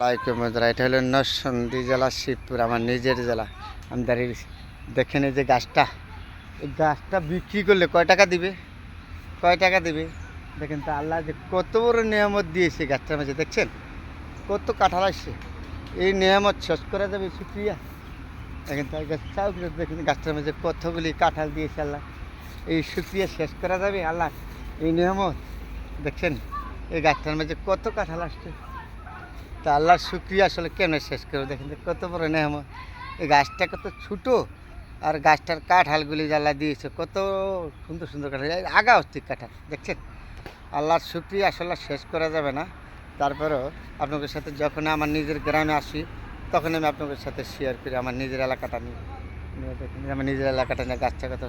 এটা হলো নরসন্দী জেলা, শিবপুর, আমার নিজের জেলা। আমি দাঁড়িয়ে। দেখেন এই যে গাছটা। এই গাছটা বিক্রি করলে কয় টাকা দিবে? কয় টাকা দিবে? দেখেন তো আল্লাহ যে কত বড় নিয়ামত দিয়েছে গাছটার মাঝে, দেখছেন? কত কাঁঠাল আসছে। এই নিয়ামত শেষ করা যাবে শুক্রিয়া দেখেন তাই গাছ চাও করে দেখেন গাছটার মাঝে কতগুলি কাঁঠাল দিয়েছে আল্লাহ। এই শুক্রিয়া শেষ করা যাবে আল্লাহ। এই নিয়ামত। দেখছেন? এই গাছটার মাঝে কত কাঁঠাল আসছে। তা আল্লাহর শুক্রিয়া আসলে কেন শেষ করে দেখেন কত বড় নেহমত। এই গাছটা কত ছোটো আর গাছটার কাঁঠালগুলি জ্বালা দিয়েছে, কত সুন্দর সুন্দর এই আগা হচ্ছে কাঁঠাল, দেখছেন? আল্লাহর শুক্রিয়া আসলে শেষ করা যাবে না। তারপরেও আপনাদের সাথে যখন আমার নিজের গ্রামে আসি, তখন আমি আপনাদের সাথে শেয়ার করি আমার নিজের এলাকাটা নিয়ে। আমার নিজের এলাকাটা নিয়ে গাছটা কত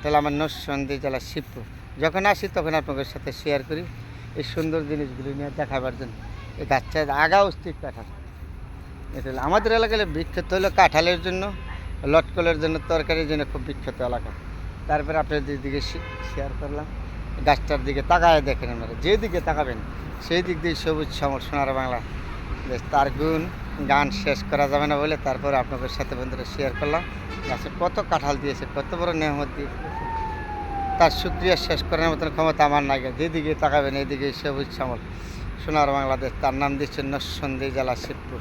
তাহলে আমার নরসন্দী জেলা শিবপুর। যখন আসি তখন আপনাদের সাথে শেয়ার করি এই সুন্দর জিনিসগুলি নিয়ে দেখাবার জন্য। গাছটা আগা অস্থির কাঁঠাল এটা আমাদের এলাকায় বিখ্যাত হলো কাঁঠালের জন্য, লটকলের জন্য, তরকারির জন্য খুব বিখ্যাত এলাকা। তারপরে আপনাদের দিকে শেয়ার করলাম। গাছটার দিকে তাকায় দেখেন আপনারা যেদিকে তাকাবেন, সেই দিক দিয়ে সবুজ সমর সোনার বাংলা। তার গুণ, গান শেষ করা যাবে না বলে তারপরে আপনাদের সাথে বন্ধুরা শেয়ার করলাম। গাছে কত কাঁঠাল দিয়েছে, কত বড় নেহমত দিয়েছে। তার সুক্রিয়া শেষ করার মতন ক্ষমতা আমার নাই। যেদিকে তাকাবেন এদিকে সবুজ শ্যামল সোনার বাংলাদেশ তার নাম দিচ্ছে নরসন্দী জেলা শিবপুর।